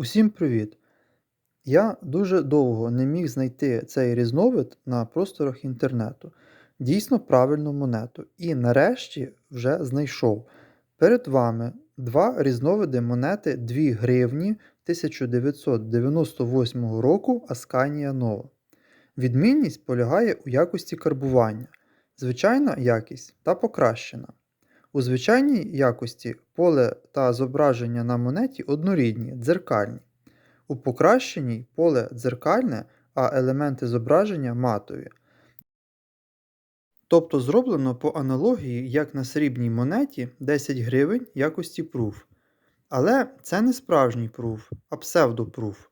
Усім привіт! Я дуже довго не міг знайти цей різновид на просторах інтернету, дійсно правильну монету, і нарешті вже знайшов. Перед вами два різновиди монети 2 гривні 1998 року Асканія Нова. Відмінність полягає у якості карбування, звичайна якість та покращена. У звичайній якості поле та зображення на монеті однорідні, дзеркальні. У покращеній поле дзеркальне, а елементи зображення матові. Тобто зроблено по аналогії, як на срібній монеті 10 гривень якості пруф. Але це не справжній пруф, а псевдопруф.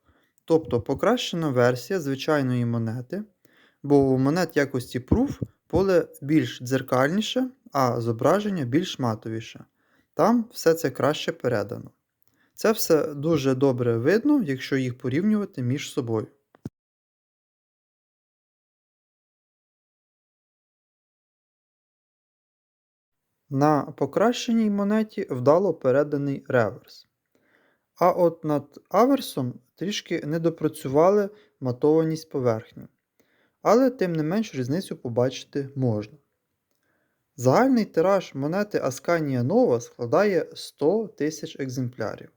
Тобто покращена версія звичайної монети, бо у монет якості пруф поле більш дзеркальніше, а зображення більш матовіше. Там все це краще передано. Це все дуже добре видно, якщо їх порівнювати між собою. На покращеній монеті вдало переданий реверс. А от над аверсом трішки недопрацювали матованість поверхні. Але тим не менш різницю побачити можна. Загальний тираж монети Асканія Нова складає 100 тисяч екземплярів.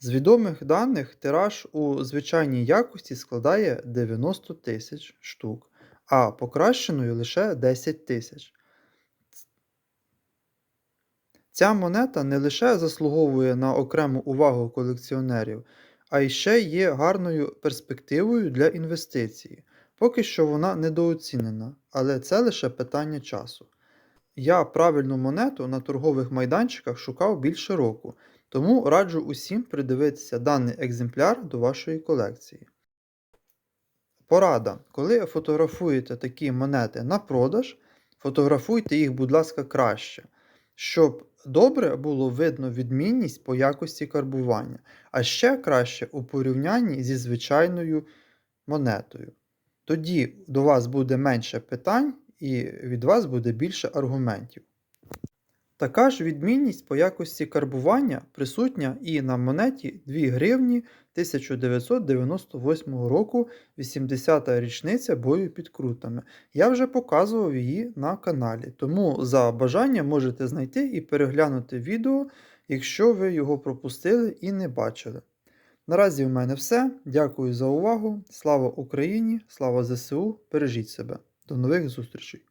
З відомих даних тираж у звичайній якості складає 90 тисяч штук, а покращеною лише 10 тисяч. Ця монета не лише заслуговує на окрему увагу колекціонерів, а й ще є гарною перспективою для інвестиції. Поки що вона недооцінена, але це лише питання часу. Я правильну монету на торгових майданчиках шукав більше року, тому раджу усім придивитися даний екземпляр до вашої колекції. Порада. Коли фотографуєте такі монети на продаж, фотографуйте їх, будь ласка, краще, щоб добре було видно відмінність по якості карбування, а ще краще у порівнянні зі звичайною монетою. Тоді до вас буде менше питань і від вас буде більше аргументів. Така ж відмінність по якості карбування присутня і на монеті 2 гривні 1998 року 80-та річниця бою під крутами. Я вже показував її на каналі, тому за бажанням можете знайти і переглянути відео, якщо ви його пропустили і не бачили. Наразі в мене все. Дякую за увагу. Слава Україні! Слава ЗСУ! Бережіть себе! До нових зустрічей!